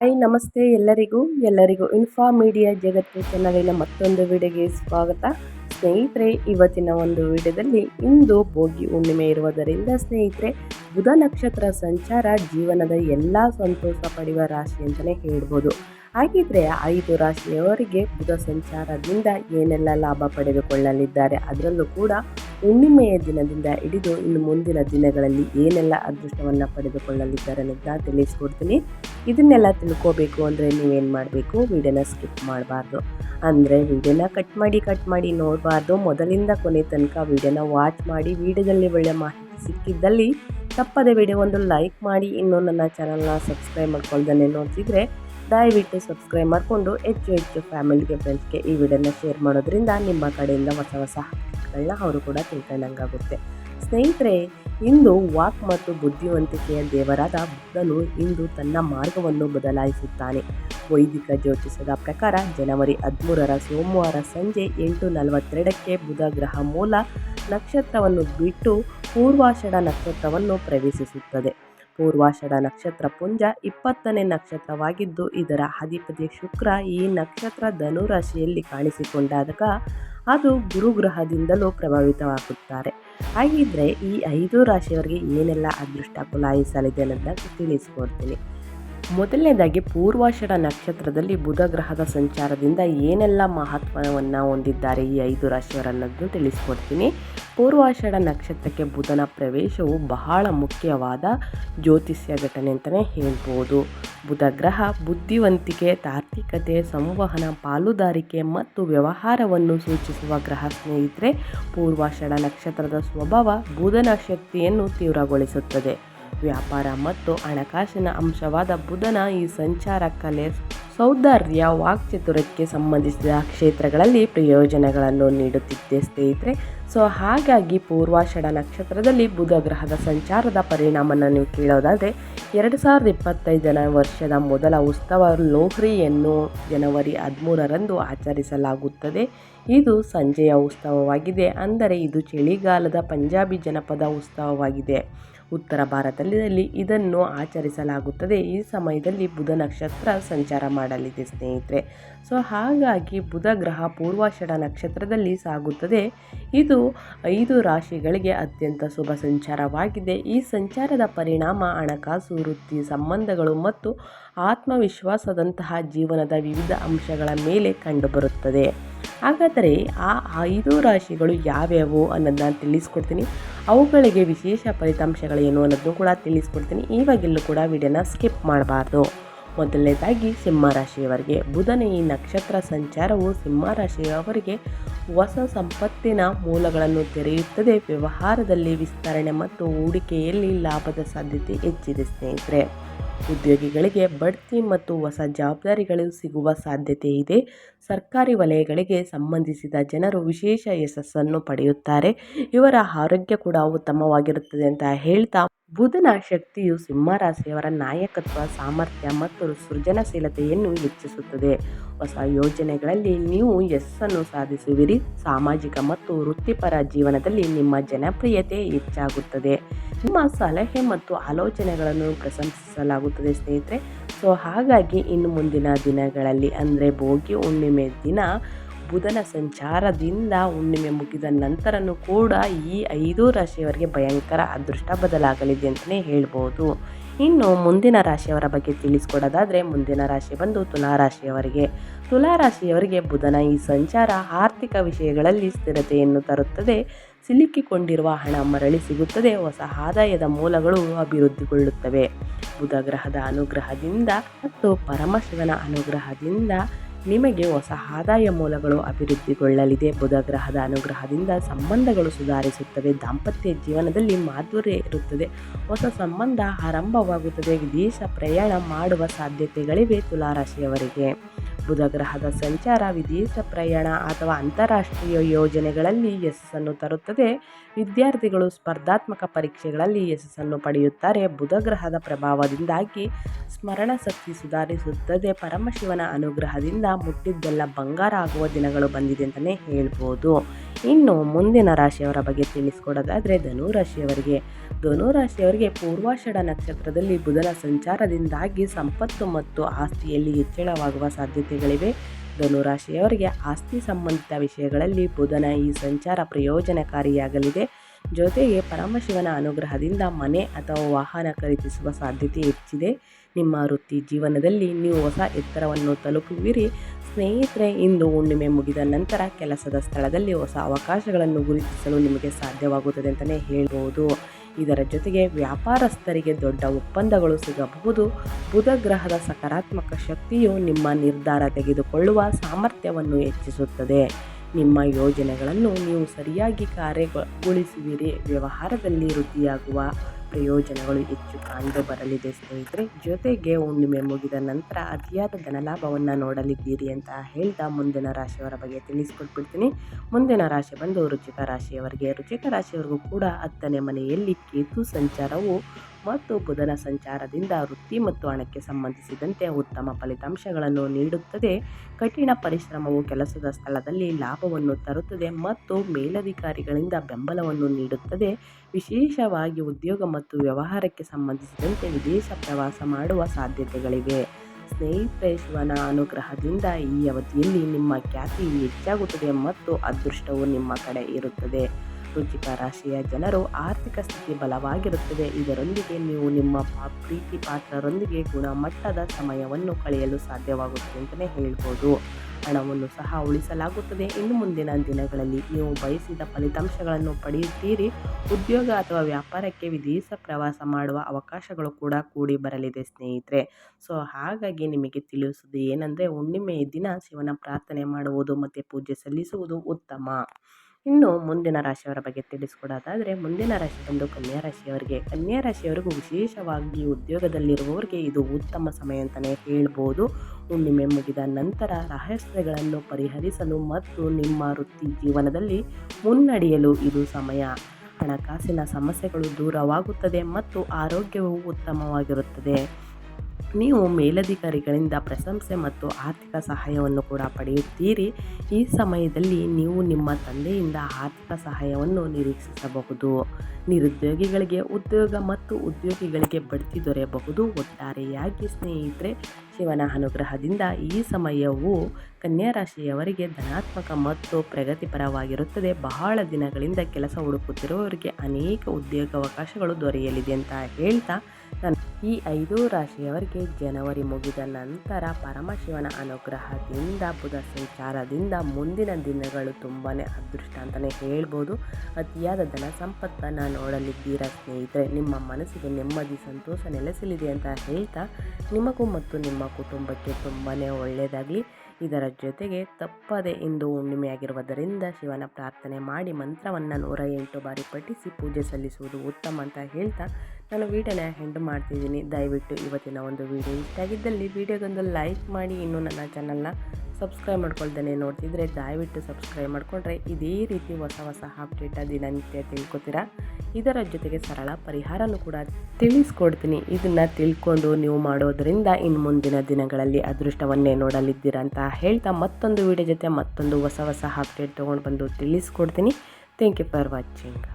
Hi ನಮಸ್ತೆ ಎಲ್ಲರಿಗೂ. ಎಲ್ಲರಿಗೂ ಇನ್ಫಾ ಮೀಡಿಯಾ ಜಗತ್ತು ಚಾನಲಿನ ಮತ್ತೊಂದು ವಿಡಿಯೋಗೆ ಸ್ವಾಗತ. ಸ್ನೇಹಿತರೆ, ಇವತ್ತಿನ ಒಂದು ವಿಡಿಯೋದಲ್ಲಿ ಇಂದು ಭೋಗಿ ಹುಣ್ಣಿಮೆ ಇರುವುದರಿಂದ ಸ್ನೇಹಿತರೆ, ಬುಧ ನಕ್ಷತ್ರ ಸಂಚಾರ ಜೀವನದ ಎಲ್ಲ ಸಂತೋಷ ಪಡೆಯುವ ರಾಶಿ ಅಂತಲೇ ಹೇಳ್ಬೋದು. ಹಾಗಿದ್ರೆ ಐದು ರಾಶಿಯವರಿಗೆ ಬುಧ ಸಂಚಾರದಿಂದ ಏನೆಲ್ಲ ಲಾಭ ಪಡೆದುಕೊಳ್ಳಲಿದ್ದಾರೆ, ಅದರಲ್ಲೂ ಕೂಡ ಹುಣ್ಣಿಮೆಯ ದಿನದಿಂದ ಹಿಡಿದು ಇನ್ನು ಮುಂದಿನ ದಿನಗಳಲ್ಲಿ ಏನೆಲ್ಲ ಅದೃಷ್ಟವನ್ನು ಪಡೆದುಕೊಳ್ಳಲಿದ್ದಾರೆ ಅನ್ನೋದನ್ನ ತಿಳಿಸ್ಕೊಡ್ತೀನಿ. ಇದನ್ನೆಲ್ಲ ತಿಳ್ಕೋಬೇಕು ಅಂದರೆ ನೀವೇನು ಮಾಡಬೇಕು? ವಿಡಿಯೋನ ಸ್ಕಿಪ್ ಮಾಡಬಾರ್ದು. ಅಂದರೆ ವಿಡಿಯೋನ ಕಟ್ ಮಾಡಿ ಕಟ್ ಮಾಡಿ ನೋಡಬಾರ್ದು. ಮೊದಲಿಂದ ಕೊನೆ ತನಕ ವಿಡಿಯೋನ ವಾಚ್ ಮಾಡಿ, ವಿಡಿಯೋದಲ್ಲಿ ಒಳ್ಳೆ ಮಾಹಿತಿ ಸಿಕ್ಕಿದ್ದಲ್ಲಿ ತಪ್ಪದೆ ವಿಡಿಯೋ ಒಂದು ಲೈಕ್ ಮಾಡಿ, ಇನ್ನೂ ನನ್ನ ಚಾನಲ್ನ ಸಬ್ಸ್ಕ್ರೈಬ್ ಮಾಡ್ಕೊಳ್ದೇ ನೋಡ್ತಿದ್ರೆ ದಯವಿಟ್ಟು ಸಬ್ಸ್ಕ್ರೈಬ್ ಮಾಡಿಕೊಂಡು ಹೆಚ್ಚು ಹೆಚ್ಚು ಫ್ಯಾಮಿಲಿಗೆ ಫ್ರೆಂಡ್ಸ್ಗೆ ಈ ವಿಡಿಯೋನ ಶೇರ್ ಮಾಡೋದ್ರಿಂದ ನಿಮ್ಮ ಕಡೆಯಿಂದ ಹೊಸ ಹೊಸ ಗಳನ್ನ ಅವರು ಕೂಡ ತಿಳ್ಕೊಂಡಂಗಾಗುತ್ತೆ. ಸ್ನೇಹಿತರೆ, ಇಂದು ವಾಕ್ ಮತ್ತು ಬುದ್ಧಿವಂತಿಕೆಯ ದೇವರಾದ ಬುದ್ಧನು ಇಂದು ತನ್ನ ಮಾರ್ಗವನ್ನು ಬದಲಾಯಿಸುತ್ತಾನೆ. ವೈದಿಕ ಜ್ಯೋತಿಷದ ಪ್ರಕಾರ ಜನವರಿ ಹದಿಮೂರರ ಸೋಮವಾರ ಸಂಜೆ ಎಂಟು ನಲವತ್ತೆರಡಕ್ಕೆ ಬುಧ ಗ್ರಹ ಮೂಲ ನಕ್ಷತ್ರವನ್ನು ಬಿಟ್ಟು ಪೂರ್ವಾಷಾಢ ನಕ್ಷತ್ರವನ್ನು ಪ್ರವೇಶಿಸುತ್ತದೆ. ಪೂರ್ವಾಷಾಢ ನಕ್ಷತ್ರ ಪುಂಜ ಇಪ್ಪತ್ತನೇ ನಕ್ಷತ್ರವಾಗಿದ್ದು, ಇದರ ಅಧಿಪತಿ ಶುಕ್ರ ಈ ನಕ್ಷತ್ರ ಧನುರಾಶಿಯಲ್ಲಿ ಕಾಣಿಸಿಕೊಂಡಾಗ ಅದು ಗುರುಗ್ರಹದಿಂದಲೂ ಪ್ರಭಾವಿತವಾಗುತ್ತಾರೆ. ಹಾಗಿದ್ರೆ ಈ ಐದು ರಾಶಿಯವರಿಗೆ ಏನೆಲ್ಲ ಅದೃಷ್ಟ ಕುಲಾಯಿಸಲಿದೆ ಅನ್ನೋದನ್ನ ತಿಳಿಸ್ಕೊಡ್ತೀನಿ. ಮೊದಲನೇದಾಗಿ ಪೂರ್ವಾಷಢ ನಕ್ಷತ್ರದಲ್ಲಿ ಬುಧ ಗ್ರಹದ ಸಂಚಾರದಿಂದ ಏನೆಲ್ಲ ಮಹತ್ವವನ್ನು ಹೊಂದಿದ್ದಾರೆ ಈ ಐದು ರಾಶಿಯವರನ್ನದ್ದು ತಿಳಿಸ್ಕೊಡ್ತೀನಿ. ಪೂರ್ವಾಷಢ ನಕ್ಷತ್ರಕ್ಕೆ ಬುಧನ ಪ್ರವೇಶವು ಬಹಳ ಮುಖ್ಯವಾದ ಜ್ಯೋತಿಷ್ಯ ಘಟನೆ ಅಂತಲೇ ಹೇಳ್ಬೋದು. ಬುಧ ಗ್ರಹ ಬುದ್ಧಿವಂತಿಕೆ, ತಾರ್ಕಿಕತೆ, ಸಂವಹನ, ಪಾಲುದಾರಿಕೆ ಮತ್ತು ವ್ಯವಹಾರವನ್ನು ಸೂಚಿಸುವ ಗ್ರಹ ಸ್ನೇಹಿತರೆ ಪೂರ್ವಾಷಢ ನಕ್ಷತ್ರದ ಸ್ವಭಾವ ಬುಧನ ಶಕ್ತಿಯನ್ನು ತೀವ್ರಗೊಳಿಸುತ್ತದೆ. ವ್ಯಾಪಾರ ಮತ್ತು ಹಣಕಾಸಿನ ಅಂಶವಾದ ಬುಧನ ಈ ಸಂಚಾರ ಕಲೆ, ಸೌಂದರ್ಯ, ವಾಕ್ಚತುರಕ್ಕೆ ಸಂಬಂಧಿಸಿದ ಕ್ಷೇತ್ರಗಳಲ್ಲಿ ಪ್ರಯೋಜನಗಳನ್ನು ನೀಡುತ್ತಿದ್ದೆ ಸ್ನೇಹಿತರೆ. ಸೊ ಹಾಗಾಗಿ ಪೂರ್ವಾಷಾಢ ನಕ್ಷತ್ರದಲ್ಲಿ ಬುಧ ಗ್ರಹದ ಸಂಚಾರದ ಪರಿಣಾಮವನ್ನು ನೀವು ಕೇಳೋದಾದರೆ, ಎರಡು ಸಾವಿರದ ಇಪ್ಪತ್ತೈದನೇ ವರ್ಷದ ಮೊದಲ ಉತ್ಸವ ಲೋಹ್ರಿಯನ್ನು ಜನವರಿ ಹದಿಮೂರರಂದು ಆಚರಿಸಲಾಗುತ್ತದೆ. ಇದು ಸಂಜೆಯ ಉತ್ಸವವಾಗಿದೆ. ಅಂದರೆ ಇದು ಚಳಿಗಾಲದ ಪಂಜಾಬಿ ಜನಪದ ಉತ್ಸವವಾಗಿದೆ. ಉತ್ತರ ಭಾರತದಲ್ಲಿ ಇದನ್ನು ಆಚರಿಸಲಾಗುತ್ತದೆ. ಈ ಸಮಯದಲ್ಲಿ ಬುಧ ನಕ್ಷತ್ರ ಸಂಚಾರ ಮಾಡಲಿದೆ ಸ್ನೇಹಿತರೆ. ಸೊ, ಹಾಗಾಗಿ ಬುಧ ಗ್ರಹ ಪೂರ್ವಾಷಾಢ ನಕ್ಷತ್ರದಲ್ಲಿ ಸಾಗುತ್ತದೆ. ಇದು ಐದು ರಾಶಿಗಳಿಗೆ ಅತ್ಯಂತ ಶುಭ ಸಂಚಾರವಾಗಿದೆ. ಈ ಸಂಚಾರದ ಪರಿಣಾಮ ಹಣಕಾಸು, ವೃತ್ತಿ ಸಂಬಂಧಗಳು ಮತ್ತು ಆತ್ಮವಿಶ್ವಾಸದಂತಹ ಜೀವನದ ವಿವಿಧ ಅಂಶಗಳ ಮೇಲೆ ಕಂಡುಬರುತ್ತದೆ. ಹಾಗಾದರೆ ಆ ಐದು ರಾಶಿಗಳು ಯಾವ್ಯಾವು ಅನ್ನೋದನ್ನ ತಿಳಿಸ್ಕೊಡ್ತೀನಿ. ಅವುಗಳಿಗೆ ವಿಶೇಷ ಫಲಿತಾಂಶಗಳೇನು ಅನ್ನೋದನ್ನು ಕೂಡ ತಿಳಿಸ್ಕೊಡ್ತೀನಿ. ಇವಾಗೆಲ್ಲೂ ಕೂಡ ವಿಡಿಯೋನ ಸ್ಕಿಪ್ ಮಾಡಬಾರ್ದು. ಮೊದಲನೇದಾಗಿ ಸಿಂಹರಾಶಿಯವರಿಗೆ ಬುಧನ ಈ ನಕ್ಷತ್ರ ಸಂಚಾರವು ಸಿಂಹರಾಶಿಯವರಿಗೆ ಹೊಸ ಸಂಪತ್ತಿನ ಮೂಲಗಳನ್ನು ತೆರೆಯುತ್ತದೆ. ವ್ಯವಹಾರದಲ್ಲಿ ವಿಸ್ತರಣೆ ಮತ್ತು ಹೂಡಿಕೆಯಲ್ಲಿ ಲಾಭದ ಸಾಧ್ಯತೆ ಹೆಚ್ಚಿದೆ ಸ್ನೇಹಿತರೆ. ಉದ್ಯೋಗಿಗಳಿಗೆ ಬಡ್ತಿ ಮತ್ತು ಹೊಸ ಜವಾಬ್ದಾರಿಗಳು ಸಿಗುವ ಸಾಧ್ಯತೆ ಇದೆ. ಸರ್ಕಾರಿ ವಲಯಗಳಿಗೆ ಸಂಬಂಧಿಸಿದ ಜನರು ವಿಶೇಷ ಯಶಸ್ಸನ್ನು ಪಡೆಯುತ್ತಾರೆ. ಇವರ ಆರೋಗ್ಯ ಕೂಡ ಉತ್ತಮವಾಗಿರುತ್ತದೆ ಅಂತ ಹೇಳ್ತಾ ಬುಧನ ಶಕ್ತಿಯು ಸಿಂಹರಾಶಿಯವರ ನಾಯಕತ್ವ, ಸಾಮರ್ಥ್ಯ ಮತ್ತು ಸೃಜನಶೀಲತೆಯನ್ನು ಹೆಚ್ಚಿಸುತ್ತದೆ. ಹೊಸ ಯೋಜನೆಗಳಲ್ಲಿ ನೀವು ಯಶಸ್ಸನ್ನು ಸಾಧಿಸುವಿರಿ. ಸಾಮಾಜಿಕ ಮತ್ತು ವೃತ್ತಿಪರ ಜೀವನದಲ್ಲಿ ನಿಮ್ಮ ಜನಪ್ರಿಯತೆ ಹೆಚ್ಚಾಗುತ್ತದೆ. ನಿಮ್ಮ ಸಲಹೆ ಮತ್ತು ಆಲೋಚನೆಗಳನ್ನು ಪ್ರಶಂಸಿಸಲಾಗುತ್ತದೆ ಸ್ನೇಹಿತರೆ. ಸೊ, ಹಾಗಾಗಿ ಇನ್ನು ಮುಂದಿನ ದಿನಗಳಲ್ಲಿ, ಅಂದರೆ ಭೋಗಿ ಹುಣ್ಣಿಮೆ ದಿನ ಬುಧನ ಸಂಚಾರದಿಂದ ಹುಣ್ಣಿಮೆ ಮುಗಿದ ನಂತರನೂ ಕೂಡ ಈ ಐದು ರಾಶಿಯವರಿಗೆ ಭಯಂಕರ ಅದೃಷ್ಟ ಬದಲಾಗಲಿದೆ ಅಂತಲೇ ಹೇಳ್ಬೋದು. ಇನ್ನು ಮುಂದಿನ ರಾಶಿಯವರ ಬಗ್ಗೆ ತಿಳಿಸ್ಕೊಡೋದಾದರೆ ಮುಂದಿನ ರಾಶಿ ಬಂದು ತುಲಾರಾಶಿಯವರಿಗೆ ತುಲಾರಾಶಿಯವರಿಗೆ ಬುಧನ ಈ ಸಂಚಾರ ಆರ್ಥಿಕ ವಿಷಯಗಳಲ್ಲಿ ಸ್ಥಿರತೆಯನ್ನು ತರುತ್ತದೆ. ಸಿಲುಕಿಕೊಂಡಿರುವ ಹಣ ಮರಳಿ ಸಿಗುತ್ತದೆ. ಹೊಸ ಆದಾಯದ ಮೂಲಗಳು ಅಭಿವೃದ್ಧಿಗೊಳ್ಳುತ್ತವೆ. ಬುಧ ಗ್ರಹದ ಅನುಗ್ರಹದಿಂದ ಮತ್ತು ಪರಮಶಿವನ ಅನುಗ್ರಹದಿಂದ ನಿಮಗೆ ಹೊಸ ಆದಾಯ ಮೂಲಗಳು ಅಭಿವೃದ್ಧಿಗೊಳ್ಳಲಿದೆ. ಬುಧ ಗ್ರಹದ ಅನುಗ್ರಹದಿಂದ ಸಂಬಂಧಗಳು ಸುಧಾರಿಸುತ್ತವೆ. ದಾಂಪತ್ಯ ಜೀವನದಲ್ಲಿ ಮಾಧುರ್ಯ ಇರುತ್ತದೆ. ಹೊಸ ಸಂಬಂಧ ಆರಂಭವಾಗುತ್ತದೆ. ವಿದೇಶ ಪ್ರಯಾಣ ಮಾಡುವ ಸಾಧ್ಯತೆಗಳಿವೆ ತುಲಾರಾಶಿಯವರಿಗೆ. ಬುಧ ಗ್ರಹದ ಸಂಚಾರ, ವಿದೇಶ ಪ್ರಯಾಣ ಅಥವಾ ಅಂತಾರಾಷ್ಟ್ರೀಯ ಯೋಜನೆಗಳಲ್ಲಿ ಯಶಸ್ಸನ್ನು ತರುತ್ತದೆ. ವಿದ್ಯಾರ್ಥಿಗಳು ಸ್ಪರ್ಧಾತ್ಮಕ ಪರೀಕ್ಷೆಗಳಲ್ಲಿ ಯಶಸ್ಸನ್ನು ಪಡೆಯುತ್ತಾರೆ. ಬುಧ ಗ್ರಹದ ಪ್ರಭಾವದಿಂದಾಗಿ ಸ್ಮರಣ ಶಕ್ತಿ ಸುಧಾರಿಸುತ್ತದೆ. ಪರಮಶಿವನ ಅನುಗ್ರಹದಿಂದ ಮುಟ್ಟಿದ್ದೆಲ್ಲ ಬಂಗಾರ ಆಗುವ ದಿನಗಳು ಬಂದಿದೆ ಅಂತಲೇ ಹೇಳ್ಬೋದು. ಇನ್ನು ಮುಂದಿನ ರಾಶಿಯವರ ಬಗ್ಗೆ ತಿಳಿಸ್ಕೊಡೋದಾದರೆ ಧನು ರಾಶಿಯವರಿಗೆ. ಧನು ರಾಶಿಯವರಿಗೆ ಪೂರ್ವಾಷಾಢ ನಕ್ಷತ್ರದಲ್ಲಿ ಬುಧನ ಸಂಚಾರದಿಂದಾಗಿ ಸಂಪತ್ತು ಮತ್ತು ಆಸ್ತಿಯಲ್ಲಿ ಹೆಚ್ಚಳವಾಗುವ ಸಾಧ್ಯತೆಗಳಿವೆ. ಧನು ರಾಶಿಯವರಿಗೆ ಆಸ್ತಿ ಸಂಬಂಧಿತ ವಿಷಯಗಳಲ್ಲಿ ಬುಧನ ಈ ಸಂಚಾರ ಪ್ರಯೋಜನಕಾರಿಯಾಗಲಿದೆ. ಜೊತೆಗೆ ಪರಮಶಿವನ ಅನುಗ್ರಹದಿಂದ ಮನೆ ಅಥವಾ ವಾಹನ ಖರೀದಿಸುವ ಸಾಧ್ಯತೆ ಹೆಚ್ಚಿದೆ. ನಿಮ್ಮ ವೃತ್ತಿ ಜೀವನದಲ್ಲಿ ನೀವು ಹೊಸ ಎತ್ತರವನ್ನು ತಲುಪುವಿರಿ. ಸ್ನೇಹಿತರೆ, ಇಂದು ಹುಣ್ಣಿಮೆ ಮುಗಿದ ನಂತರ ಕೆಲಸದ ಸ್ಥಳದಲ್ಲಿ ಹೊಸ ಅವಕಾಶಗಳನ್ನು ಗುರುತಿಸಲು ನಿಮಗೆ ಸಾಧ್ಯವಾಗುತ್ತದೆ ಅಂತಲೇ ಹೇಳ್ಬೋದು. ಇದರ ಜೊತೆಗೆ ವ್ಯಾಪಾರಸ್ಥರಿಗೆ ದೊಡ್ಡ ಒಪ್ಪಂದಗಳು ಸಿಗಬಹುದು. ಬುಧ ಗ್ರಹದ ಸಕಾರಾತ್ಮಕ ಶಕ್ತಿಯು ನಿಮ್ಮ ನಿರ್ಧಾರ ತೆಗೆದುಕೊಳ್ಳುವ ಸಾಮರ್ಥ್ಯವನ್ನು ಹೆಚ್ಚಿಸುತ್ತದೆ. ನಿಮ್ಮ ಯೋಜನೆಗಳನ್ನು ನೀವು ಸರಿಯಾಗಿ ಕಾರ್ಯಗೊಳಿಸುವಿರಿ ವ್ಯವಹಾರದಲ್ಲಿ ವೃದ್ಧಿಯಾಗುವ ಪ್ರಯೋಜನಗಳು ಹೆಚ್ಚು ಕಂಡು ಬರಲಿದೆ ಸ್ನೇಹಿತರೆ. ಜೊತೆಗೆ ಹುಣ್ಣಿಮೆ ಮುಗಿದ ನಂತರ ಅತಿಯಾದ ಧನಲಾಭವನ್ನು ನೋಡಲಿದ್ದೀರಿ ಅಂತ ಹೇಳ್ತಾ ಮುಂದಿನ ರಾಶಿಯವರ ಬಗ್ಗೆ ತಿಳಿಸ್ಕೊಟ್ಬಿಡ್ತೀನಿ. ಮುಂದಿನ ರಾಶಿ ಬಂದು ರುಚಿಕ ರಾಶಿಯವರಿಗೆ. ರುಚಿಕ ರಾಶಿಯವರಿಗೂ ಕೂಡ ಹತ್ತನೇ ಮನೆಯಲ್ಲಿ ಕೇತು ಸಂಚಾರವು ಮತ್ತು ಬುಧನ ಸಂಚಾರದಿಂದ ವೃತ್ತಿ ಮತ್ತು ಹಣಕ್ಕೆ ಸಂಬಂಧಿಸಿದಂತೆ ಉತ್ತಮ ಫಲಿತಾಂಶಗಳನ್ನು ನೀಡುತ್ತದೆ. ಕಠಿಣ ಪರಿಶ್ರಮವು ಕೆಲಸದ ಸ್ಥಳದಲ್ಲಿ ಲಾಭವನ್ನು ತರುತ್ತದೆ ಮತ್ತು ಮೇಲಧಿಕಾರಿಗಳಿಂದ ಬೆಂಬಲವನ್ನು ನೀಡುತ್ತದೆ. ವಿಶೇಷವಾಗಿ ಉದ್ಯೋಗ ಮತ್ತು ವ್ಯವಹಾರಕ್ಕೆ ಸಂಬಂಧಿಸಿದಂತೆ ವಿದೇಶ ಪ್ರವಾಸ ಮಾಡುವ ಸಾಧ್ಯತೆಗಳಿವೆ. ಸ್ನೇಹಿತರೆ, ಶಿವನ ಅನುಗ್ರಹದಿಂದ ಈ ಅವಧಿಯಲ್ಲಿ ನಿಮ್ಮ ಖ್ಯಾತಿ ಹೆಚ್ಚಾಗುತ್ತದೆ ಮತ್ತು ಅದೃಷ್ಟವು ನಿಮ್ಮ ಕಡೆ ಇರುತ್ತದೆ. ವೃಶ್ಚಿಕ ರಾಶಿಯ ಜನರು ಆರ್ಥಿಕ ಸ್ಥಿತಿ ಬಲವಾಗಿರುತ್ತದೆ. ಇದರೊಂದಿಗೆ ನೀವು ನಿಮ್ಮ ಪ್ರೀತಿ ಪಾತ್ರರೊಂದಿಗೆ ಗುಣಮಟ್ಟದ ಸಮಯವನ್ನು ಕಳೆಯಲು ಸಾಧ್ಯವಾಗುತ್ತದೆ ಅಂತಲೇ ಹೇಳ್ಬೋದು. ಹಣವನ್ನು ಸಹ ಉಳಿಸಲಾಗುತ್ತದೆ. ಇನ್ನು ಮುಂದಿನ ದಿನಗಳಲ್ಲಿ ನೀವು ಬಯಸಿದ ಫಲಿತಾಂಶಗಳನ್ನು ಪಡೆಯುತ್ತೀರಿ. ಉದ್ಯೋಗ ಅಥವಾ ವ್ಯಾಪಾರಕ್ಕೆ ವಿದೇಶ ಪ್ರವಾಸ ಮಾಡುವ ಅವಕಾಶಗಳು ಕೂಡ ಕೂಡಿ ಬರಲಿದೆ ಸ್ನೇಹಿತರೆ. ಸೊ, ಹಾಗಾಗಿ ನಿಮಗೆ ತಿಳಿಸುವುದು ಏನಂದರೆ, ಹುಣ್ಣಿಮೆಯ ದಿನ ಶಿವನ ಪ್ರಾರ್ಥನೆ ಮಾಡುವುದು ಮತ್ತು ಪೂಜೆ ಸಲ್ಲಿಸುವುದು ಉತ್ತಮ. ಇನ್ನು ಮುಂದಿನ ರಾಶಿಯವರ ಬಗ್ಗೆ ತಿಳಿಸ್ಕೊಡೋದಾದರೆ, ಮುಂದಿನ ರಾಶಿ ಬಂದು ಕನ್ಯಾ ರಾಶಿಯವರಿಗೆ. ಕನ್ಯಾ ರಾಶಿಯವರಿಗೂ ವಿಶೇಷವಾಗಿ ಉದ್ಯೋಗದಲ್ಲಿರುವವರಿಗೆ ಇದು ಉತ್ತಮ ಸಮಯ ಅಂತಲೇ ಹೇಳ್ಬೋದು. ಹುಣ್ಣಿಮೆ ಮುಗಿದ ನಂತರ ರಹಸ್ಯಗಳನ್ನು ಪರಿಹರಿಸಲು ಮತ್ತು ನಿಮ್ಮ ವೃತ್ತಿ ಜೀವನದಲ್ಲಿ ಮುನ್ನಡೆಯಲು ಇದು ಸಮಯ. ಹಣಕಾಸಿನ ಸಮಸ್ಯೆಗಳು ದೂರವಾಗುತ್ತದೆ ಮತ್ತು ಆರೋಗ್ಯವು ಉತ್ತಮವಾಗಿರುತ್ತದೆ. ನೀವು ಮೇಲಧಿಕಾರಿಗಳಿಂದ ಪ್ರಶಂಸೆ ಮತ್ತು ಆರ್ಥಿಕ ಸಹಾಯವನ್ನು ಕೂಡ ಪಡೆಯುತ್ತೀರಿ. ಈ ಸಮಯದಲ್ಲಿ ನೀವು ನಿಮ್ಮ ತಂದೆಯಿಂದ ಆರ್ಥಿಕ ಸಹಾಯವನ್ನು ನಿರೀಕ್ಷಿಸಬಹುದು. ನಿರುದ್ಯೋಗಿಗಳಿಗೆ ಉದ್ಯೋಗ ಮತ್ತು ಉದ್ಯೋಗಿಗಳಿಗೆ ಬಡ್ತಿ ದೊರೆಯಬಹುದು. ಒಟ್ಟಾರೆಯಾಗಿ ಸ್ನೇಹಿತರೆ, ಶಿವನ ಅನುಗ್ರಹದಿಂದ ಈ ಸಮಯವು ಕನ್ಯಾ ರಾಶಿಯವರಿಗೆ ಧನಾತ್ಮಕ ಮತ್ತು ಪ್ರಗತಿಪರವಾಗಿರುತ್ತದೆ. ಬಹಳ ದಿನಗಳಿಂದ ಕೆಲಸ ಹುಡುಕುತ್ತಿರುವವರಿಗೆ ಅನೇಕ ಉದ್ಯೋಗಾವಕಾಶಗಳು ದೊರೆಯಲಿದೆ ಅಂತ ಹೇಳ್ತಾ ಈ ಐದು ರಾಶಿಯವರಿಗೆ ಜನವರಿ ಮುಗಿದ ನಂತರ ಪರಮಶಿವನ ಅನುಗ್ರಹದಿಂದ, ಬುಧ ಸಂಚಾರದಿಂದ ಮುಂದಿನ ದಿನಗಳು ತುಂಬಾ ಅದೃಷ್ಟ ಅಂತಲೇ ಹೇಳ್ಬೋದು. ಅತಿಯಾದ ಧನ ಸಂಪತ್ತನ್ನು ನೋಡಲಿದ್ದೀರಾ ಸ್ನೇಹಿತರೆ, ನಿಮ್ಮ ಮನಸ್ಸಿಗೆ ನೆಮ್ಮದಿ, ಸಂತೋಷ ನೆಲೆಸಲಿದೆ ಅಂತ ಹೇಳ್ತಾ, ನಿಮಗೂ ಮತ್ತು ನಿಮ್ಮ ಕುಟುಂಬಕ್ಕೆ ತುಂಬಾ ಒಳ್ಳೆಯದಾಗಲಿ ಇದರ ಜೊತೆಗೆ ತಪ್ಪದೆ ಇಂದು ಹುಣ್ಣಿಮೆಯಾಗಿರುವುದರಿಂದ ಶಿವನ ಪ್ರಾರ್ಥನೆ ಮಾಡಿ ಮಂತ್ರವನ್ನು ನೂರ ಎಂಟು ಬಾರಿ ಪಠಿಸಿ ಪೂಜೆ ಸಲ್ಲಿಸುವುದು ಉತ್ತಮ ಅಂತ ಹೇಳ್ತಾ ನಾನು ವೀಡಿಯೋನ ಹೆಂಡ್ ಮಾಡ್ತಿದ್ದೀನಿ. ದಯವಿಟ್ಟು ಇವತ್ತಿನ ಒಂದು ವಿಡಿಯೋ ಇಷ್ಟ ಆಗಿದ್ದಲ್ಲಿ ವಿಡಿಯೋಗೊಂದು ಲೈಕ್ ಮಾಡಿ. ಇನ್ನೂ ನನ್ನ ಚಾನಲ್ನ ಸಬ್ಸ್ಕ್ರೈಬ್ ಮಾಡ್ಕೊಳ್ದೇನೆ ನೋಡ್ತಿದ್ರೆ ದಯವಿಟ್ಟು ಸಬ್ಸ್ಕ್ರೈಬ್ ಮಾಡಿಕೊಂಡ್ರೆ ಇದೇ ರೀತಿ ಹೊಸ ಹೊಸ ಅಪ್ಡೇಟ ದಿನನಿತ್ಯ ತಿಳ್ಕೊತೀರಾ? ಇದರ ಜೊತೆಗೆ ಸರಳ ಪರಿಹಾರನೂ ಕೂಡ ತಿಳಿಸ್ಕೊಡ್ತೀನಿ. ಇದನ್ನು ತಿಳ್ಕೊಂಡು ನೀವು ಮಾಡೋದರಿಂದ ಇನ್ನು ಮುಂದಿನ ದಿನಗಳಲ್ಲಿ ಅದೃಷ್ಟವನ್ನೇ ನೋಡಲಿದ್ದೀರಾ ಅಂತ ಹೇಳ್ತಾ ಮತ್ತೊಂದು ವಿಡಿಯೋ ಜೊತೆ ಮತ್ತೊಂದು ಹೊಸ ಹೊಸ ಅಪ್ಡೇಟ್ ತೊಗೊಂಡು ಬಂದು ತಿಳಿಸ್ಕೊಡ್ತೀನಿ. Thank you for watching